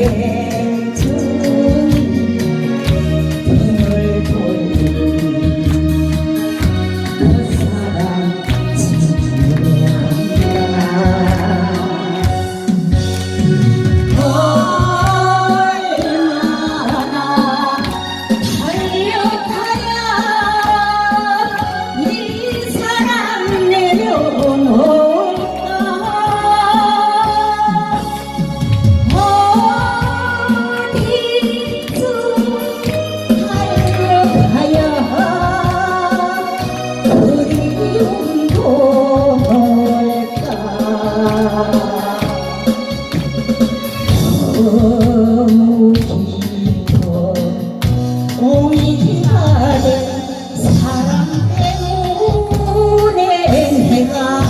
yeah. 그 사랑 때문에 내가